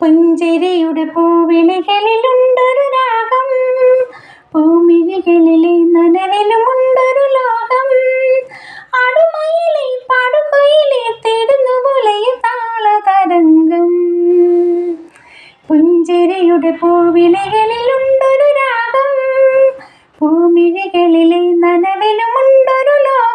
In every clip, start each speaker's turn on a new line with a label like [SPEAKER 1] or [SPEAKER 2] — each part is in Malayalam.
[SPEAKER 1] പുഞ്ചിരിയുടെ പൂവിളികളിലുണ്ടൊരു രാഗം. പൂമിഴികളിലെ നനവിലുമുണ്ടൊരു ലോകം. ആടുമയിലെ പാടുകൊയിലെ തേടുന്നു പോലെയ താളതരംഗം പുഞ്ചിരിയുടെ പൂവിളികളിലുണ്ടൊരു രാഗം. പൂമിഴികളിലെ നനവിലുമുണ്ടൊരു ലോകം.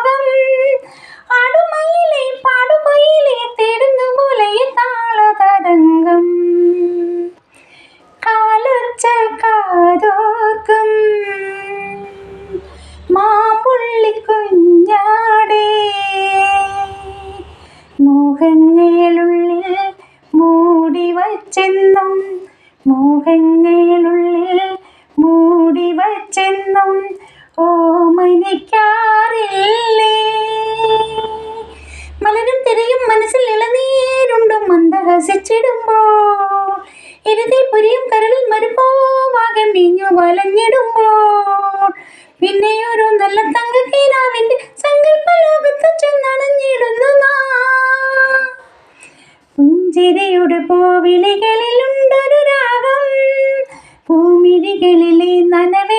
[SPEAKER 1] മൂടി മൂടി മലരും തിരയും മനസ്സിൽ ഇളനീരുണ്ടും മന്ദഹസിച്ചിടുമ്പോ ഇരുതി പുരിയും കരളിൽ മരുപ്പോവാകെ മീഞ്ഞു നീഞ്ഞു പിന്നെ ഒരു നല്ല കിനാവിന്റെ സങ്കല്പ ലോകത്ത് ചെന്നണഞ്ഞിടുന്നു പുഞ്ചിരിയുടെ പൂവിളികളിലുണ്ടൊരു രാഗം. പൂമിഴികളിലെ നനവേ